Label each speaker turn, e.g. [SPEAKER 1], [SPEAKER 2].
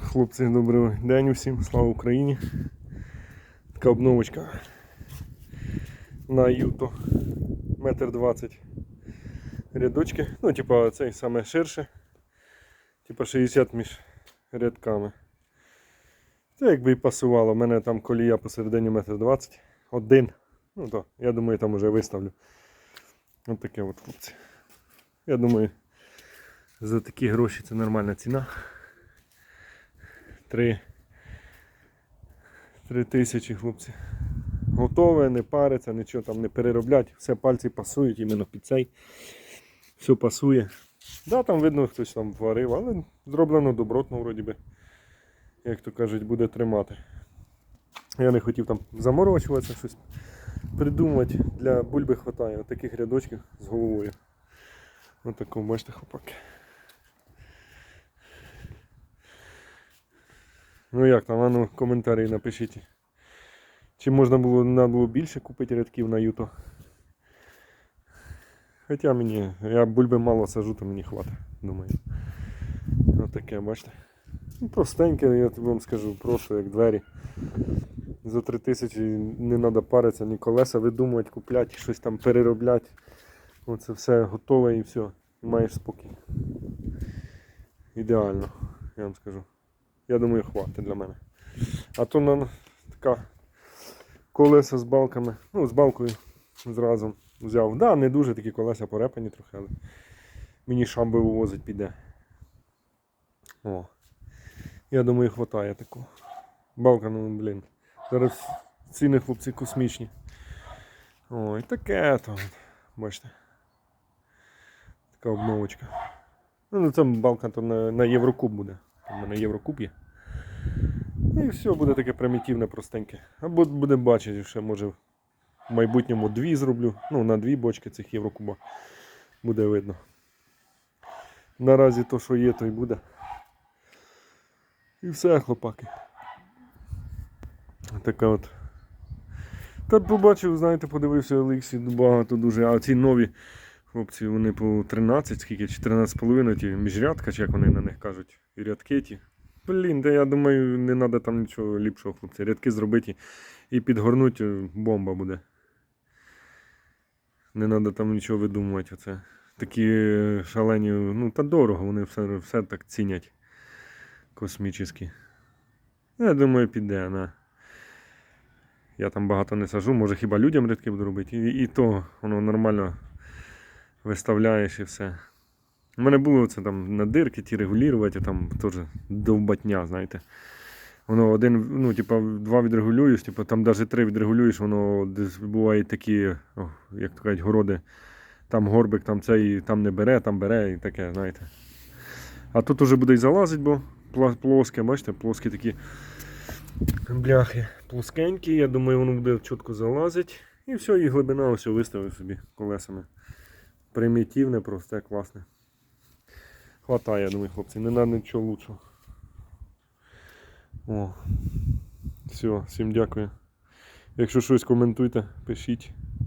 [SPEAKER 1] Хлопці, добрий день усім, слава Україні. Така обновочка на Юто. Метр двадцять рядочки. Ну, типа цей саме ширше. Типа 60 між рядками. Це якби і пасувало. У мене там колія посередині метр двадцять. Один. Ну то, я думаю, там уже виставлю. Ось таке от хлопці. Я думаю, за такі гроші це нормальна ціна. Три. Три тисячі, хлопці. Готове, не париться, нічого там не перероблять. Все пальці пасують іменно під цей. Все пасує. Да, там видно, хтось там варив, але зроблено добротно, вроді би. Як то кажуть, буде тримати. Я не хотів там заморочуватися, щось придумувати. Для бульби вистачає таких рядочків з головою. Ось такого, бачите, хлопаки. Ну як там, а ну коментарі напишіть. Чи можна було, надо було більше купити рядків на Юто? Хоча мені, я бульби мало сажу, то мені хватить, думаю. Ось таке, бачите. Ну, простеньке, я тобі вам скажу, просто як двері. За 3000 не треба паритися, ні колеса видумувати, купляти, щось там переробляти. Оце все готове і все. Маєш спокій. Ідеально, я вам скажу. Я думаю, хватить для мене. А то на така колеса з балками. Ну, з балкою зразу взяв. Да, не дуже такі колеса порепані трохи, але мені шамби вивозить піде. О. Я думаю, хватає такого. Балка, ну блін. Зараз ціни хлопці космічні. Ой, таке то. Бачите. Така обновочка. Ну, ну це балка то на, на Єврокуб буде. Мене Єврокуб. І все буде таке примітивне, простеньке. Або буде бачити, що може в майбутньому дві зроблю. Ну, на дві бочки цих Єврокуба. Буде видно. Наразі то, що є, то й буде. І все, хлопаки. Така от. Та побачив, знаєте, подивився Олексій, багато дуже. А ці нові хлопці, вони по 13, скільки, 14,5 ті міжрядка, чи як вони на них кажуть, і рядки ті. Блін, та я думаю, не треба там нічого ліпшого, хлопці. Рядки зробити і підгорнути бомба буде. Не треба там нічого видумувати. Оце. Такі шалені, ну та дорого, вони все, все так цінять. Космічні. Я думаю, піде на. Я там багато не сажу, може хіба людям рядки буду робити. І, і то воно нормально виставляєш і все. У мене було це там на дирки ті регулювати, там теж довбатня, знаєте. Воно один, ну, типа, два відрегулюєш, типа, там навіть три відрегулюєш, воно десь бувають такі, як то кажуть, городи. Там горбик, там цей, там не бере, там бере і таке, знаєте. А тут уже буде й залазить, бо плоске, бачите, плоскі такі бляхи плоскенькі. Я думаю, воно буде чітко залазить. І все, і глибина ось виставив собі колесами. Примітивне, просте, класне. Хватає, я думаю, хлопці, не треба нічого лучшого. О. Все, всім дякую. Якщо щось коментуйте, пишіть.